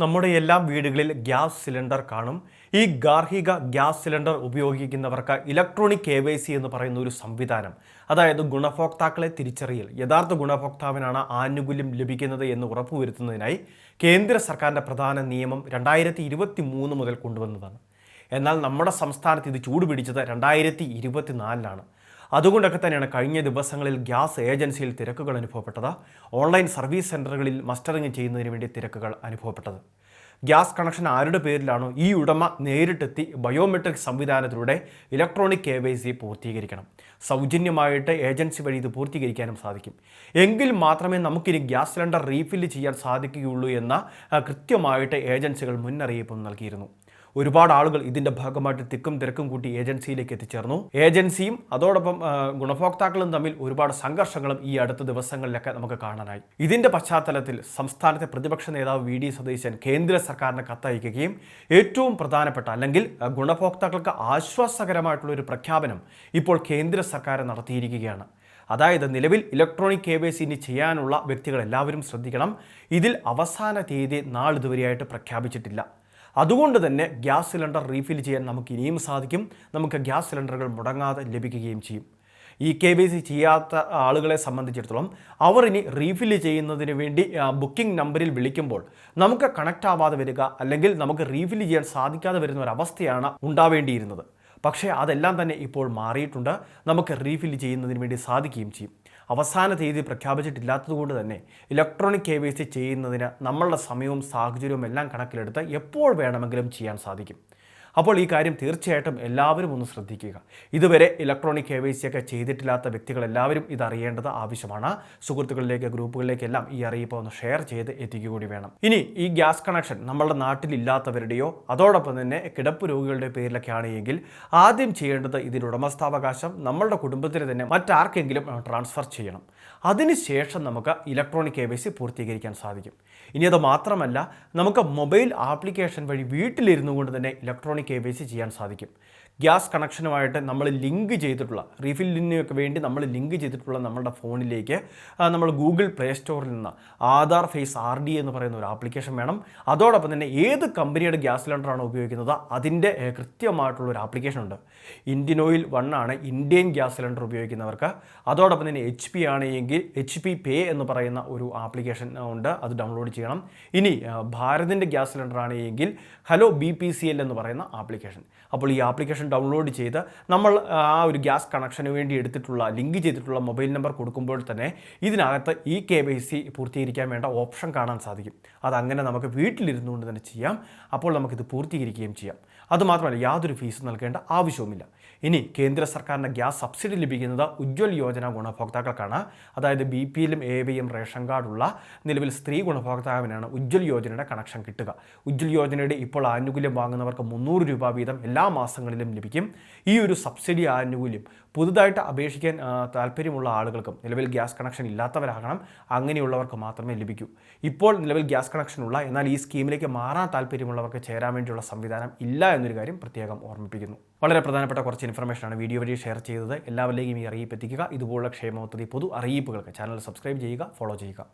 നമ്മുടെ എല്ലാ വീടുകളിൽ ഗ്യാസ് സിലിണ്ടർ കാണും. ഈ ഗാർഹിക ഗ്യാസ് സിലിണ്ടർ ഉപയോഗിക്കുന്നവർക്ക് ഇലക്ട്രോണിക് കെ വൈ സി എന്ന് പറയുന്ന ഒരു സംവിധാനം അതായത് ഗുണഭോക്താക്കളെ തിരിച്ചറിയൽ യഥാർത്ഥ ഗുണഭോക്താവിനാണ് ആനുകൂല്യം ലഭിക്കുന്നത് എന്ന് ഉറപ്പുവരുത്തുന്നതിനായി കേന്ദ്ര സർക്കാരിന്റെ പ്രധാന നിയമം രണ്ടായിരത്തി ഇരുപത്തി മൂന്ന് മുതൽ കൊണ്ടുവന്നതാണ്. എന്നാൽ നമ്മുടെ സംസ്ഥാനത്ത് ഇത് ചൂടുപിടിച്ചത് രണ്ടായിരത്തി ഇരുപത്തിനാലിലാണ് അതുകൊണ്ടൊക്കെ തന്നെയാണ് കഴിഞ്ഞ ദിവസങ്ങളിൽ ഗ്യാസ് ഏജൻസിയിൽ തിരക്കുകൾ അനുഭവപ്പെട്ടത്. ഓൺലൈൻ സർവീസ് സെന്ററുകളിൽ മസ്റ്ററിങ് ചെയ്യുന്നതിന് വേണ്ടി തിരക്കുകൾ അനുഭവപ്പെട്ടത്. ഗ്യാസ് കണക്ഷൻ ആരുടെ പേരിലാണോ ഈ ഉടമ നേരിട്ടെത്തി ബയോമെട്രിക് സംവിധാനത്തിലൂടെ ഇലക്ട്രോണിക് കെ വൈ സി പൂർത്തീകരിക്കണം? സൗജന്യമായിട്ട് ഏജൻസി വഴി ഇത് പൂർത്തീകരിക്കാനും സാധിക്കും. എങ്കിൽ മാത്രമേ നമുക്കിനി ഗ്യാസ് സിലിണ്ടർ റീഫില്ല് ചെയ്യാൻ സാധിക്കുകയുള്ളൂ എന്ന കൃത്യമായിട്ട് ഏജൻസികൾ മുന്നറിയിപ്പും നൽകിയിരുന്നു. ഒരുപാട് ആളുകൾ ഇതിന്റെ ഭാഗമായിട്ട് തിക്കും തിരക്കും കൂട്ടി ഏജൻസിയിലേക്ക് എത്തിച്ചേർന്നു. ഏജൻസിയും അതോടൊപ്പം ഗുണഭോക്താക്കളും തമ്മിൽ ഒരുപാട് സംഘർഷങ്ങളും ഈ അടുത്ത ദിവസങ്ങളിലൊക്കെ നമുക്ക് കാണാനായി. ഇതിന്റെ പശ്ചാത്തലത്തിൽ സംസ്ഥാനത്തെ പ്രതിപക്ഷ നേതാവ് വി ഡി സതീശൻ കേന്ദ്ര സർക്കാരിന് കത്തയക്കുകയും ഏറ്റവും പ്രധാനപ്പെട്ട അല്ലെങ്കിൽ ഗുണഭോക്താക്കൾക്ക് ആശ്വാസകരമായിട്ടുള്ള ഒരു പ്രഖ്യാപനം ഇപ്പോൾ കേന്ദ്ര സർക്കാർ നടത്തിയിരിക്കുകയാണ്. അതായത് നിലവിൽ ഇലക്ട്രോണിക് കെ വൈ സി ഇനി ചെയ്യാനുള്ള വ്യക്തികൾ എല്ലാവരും ശ്രദ്ധിക്കണം. ഇതിൽ അവസാന തീയതി നാളിതുവരെയായിട്ട് പ്രഖ്യാപിച്ചിട്ടില്ല. അതുകൊണ്ട് തന്നെ ഗ്യാസ് സിലിണ്ടർ റീഫിൽ ചെയ്യാൻ നമുക്ക് ഇനിയും സാധിക്കും. നമുക്ക് ഗ്യാസ് സിലിണ്ടറുകൾ മുടങ്ങാതെ ലഭിക്കുകയും ചെയ്യും. ഈ കെ ബി സി ചെയ്യാത്ത ആളുകളെ സംബന്ധിച്ചിടത്തോളം അവർ ഇനി റീഫിൽ ചെയ്യുന്നതിന് വേണ്ടി ബുക്കിംഗ് നമ്പറിൽ വിളിക്കുമ്പോൾ നമുക്ക് കണക്റ്റ് ആവാതെ വരിക അല്ലെങ്കിൽ നമുക്ക് റീഫിൽ ചെയ്യാൻ സാധിക്കാതെ വരുന്ന ഒരു അവസ്ഥയാണ് ഉണ്ടാവേണ്ടിയിരുന്നത്. പക്ഷേ അതെല്ലാം തന്നെ ഇപ്പോൾ മാറിയിട്ടുണ്ട്. നമുക്ക് റീഫിൽ ചെയ്യുന്നതിന് വേണ്ടി സാധിക്കുകയും ചെയ്യും. അവസാന തീയതി പ്രഖ്യാപിച്ചിട്ടില്ലാത്തതുകൊണ്ട് തന്നെ ഇലക്ട്രോണിക് കെ വൈ സി ചെയ്യുന്നതിന് നമ്മളുടെ സമയവും സാഹചര്യവും എല്ലാം കണക്കിലെടുത്ത് എപ്പോൾ വേണമെങ്കിലും ചെയ്യാൻ സാധിക്കും. അപ്പോൾ ഈ കാര്യം തീർച്ചയായിട്ടും എല്ലാവരും ഒന്ന് ശ്രദ്ധിക്കുക. ഇതുവരെ ഇലക്ട്രോണിക് കെ വൈ സി ഒക്കെ ചെയ്തിട്ടില്ലാത്ത വ്യക്തികൾ എല്ലാവരും ഇത് അറിയേണ്ടത് ആവശ്യമാണ്. സുഹൃത്തുക്കളിലേക്ക് ഗ്രൂപ്പുകളിലേക്കെല്ലാം ഈ അറിയിപ്പ് ഒന്ന് ഷെയർ ചെയ്ത് എത്തിക്കുക കൂടി വേണം. ഇനി ഈ ഗ്യാസ് കണക്ഷൻ നമ്മളുടെ നാട്ടിലില്ലാത്തവരുടെയോ അതോടൊപ്പം തന്നെ കിടപ്പ് രോഗികളുടെ പേരിലൊക്കെയാണ് എങ്കിൽ ആദ്യം ചെയ്യേണ്ടത് ഇതിന്റെ ഉടമസ്ഥാവകാശം നമ്മളുടെ കുടുംബത്തിന് തന്നെ മറ്റാർക്കെങ്കിലും ട്രാൻസ്ഫർ ചെയ്യണം. അതിനുശേഷം നമുക്ക് ഇലക്ട്രോണിക് കെ വൈ സി പൂർത്തീകരിക്കാൻ സാധിക്കും. ഇനി അത് മാത്രമല്ല നമുക്ക് മൊബൈൽ ആപ്ലിക്കേഷൻ വഴി വീട്ടിലിരുന്നു കൊണ്ട് തന്നെ ഇലക്ട്രോണിക് കെ വൈ സി ചെയ്യാൻ സാധിക്കും. ഗ്യാസ് കണക്ഷനുമായിട്ട് നമ്മൾ ലിങ്ക് ചെയ്തിട്ടുള്ള റീഫില്ലിനൊക്കെ വേണ്ടി നമ്മൾ ലിങ്ക് ചെയ്തിട്ടുള്ള നമ്മുടെ ഫോണിലേക്ക് നമ്മൾ ഗൂഗിൾ പ്ലേ സ്റ്റോറിൽ നിന്ന് ആധാർ ഫേസ് ആർ ഡി എന്ന് പറയുന്ന ഒരു ആപ്ലിക്കേഷൻ വേണം. അതോടൊപ്പം തന്നെ ഏത് കമ്പനിയുടെ ഗ്യാസ് സിലിണ്ടറാണ് ഉപയോഗിക്കുന്നത് അതിന്റെ കൃത്യമായിട്ടുള്ള ഒരു ആപ്ലിക്കേഷൻ ഉണ്ട്. ഇന്ത്യൻ ഓയിൽ വൺ ആണ് ഇന്ത്യൻ ഗ്യാസ് സിലിണ്ടർ ഉപയോഗിക്കുന്നവർക്ക്. അതോടൊപ്പം തന്നെ എച്ച് പി ആണെങ്കിൽ എച്ച് പി പേ എന്ന് പറയുന്ന ഒരു ആപ്ലിക്കേഷൻ ഉണ്ട്. അത് ഡൗൺലോഡ് ചെയ്യണം. ഇനി ഭാരതിന്റെ ഗ്യാസ് സിലിണ്ടർ ആണെങ്കിൽ hello B P C L എന്ന് പറയുന്ന ആപ്ലിക്കേഷൻ. അപ്പോൾ ഈ ആപ്ലിക്കേഷൻ ഡൗൺലോഡ് ചെയ്ത് നമ്മൾ ആ ഒരു ഗ്യാസ് കണക്ഷന് വേണ്ടി എടുത്തിട്ടുള്ള ലിങ്ക് ചെയ്തിട്ടുള്ള മൊബൈൽ നമ്പർ കൊടുക്കുമ്പോൾ തന്നെ ഇതിനകത്ത് ഈ കെ വൈ സി പൂർത്തീകരിക്കാൻ വേണ്ട ഓപ്ഷൻ കാണാൻ സാധിക്കും. അതങ്ങനെ നമുക്ക് വീട്ടിലിരുന്നുകൊണ്ട് തന്നെ ചെയ്യാം. അപ്പോൾ നമുക്കിത് പൂർത്തീകരിക്കുകയും ചെയ്യാം. അതുമാത്രമല്ല യാതൊരു ഫീസും നൽകേണ്ട ആവശ്യവുമില്ല. ഇനി കേന്ദ്ര സർക്കാരിന്റെ ഗ്യാസ് സബ്സിഡി ലഭിക്കുന്നത് ഉജ്ജ്വൽ യോജന ഗുണഭോക്താക്കൾക്കാണ്. അതായത് ബി പി എല്ലും എ വിയും റേഷൻ കാർഡുള്ള നിലവിൽ സ്ത്രീ ഗുണഭോക്താവിനാണ് ഉജ്ജ്വൽ യോജനയുടെ കണക്ഷൻ കിട്ടുക. ഉജ്ജ്വൽ യോജനയുടെ ഇപ്പോൾ ആനുകൂല്യം വാങ്ങുന്നവർക്ക് മുന്നൂറ് രൂപ വീതം എല്ലാ മാസങ്ങളിലും ലഭിക്കും. ഈ ഒരു സബ്സിഡി ആനുകൂല്യം പുതുതായിട്ട് അപേക്ഷിക്കാൻ താല്പര്യമുള്ള ആളുകൾക്കും നിലവിൽ ഗ്യാസ് കണക്ഷൻ ഇല്ലാത്തവരാകണം അങ്ങനെയുള്ളവർക്ക് മാത്രമേ ലഭിക്കൂ. ഇപ്പോൾ നിലവിൽ ഗ്യാസ് കണക്ഷൻ ഉള്ള എന്നാൽ ഈ സ്കീമിലേക്ക് മാറാൻ താല്പര്യമുള്ളവർക്ക് ചേരാൻ വേണ്ടിയുള്ള സംവിധാനം ഇല്ല എന്നൊരു കാര്യം പ്രത്യേകം ഓർമ്മിപ്പിക്കുന്നു. വളരെ പ്രധാനപ്പെട്ട കുറച്ച് ഇൻഫർമേഷനാണ് വീഡിയോ വഴി ഷെയർ ചെയ്തത്. എല്ലാവരിലേക്കും ഈ അറിയിപ്പ് എത്തിക്കുക. ഇതുപോലുള്ള ക്ഷേമപദ്ധതി പൊതു അറിയിപ്പുകൾക്ക് ചാനൽ സബ്സ്ക്രൈബ് ചെയ്യുക ഫോളോ ചെയ്യുക.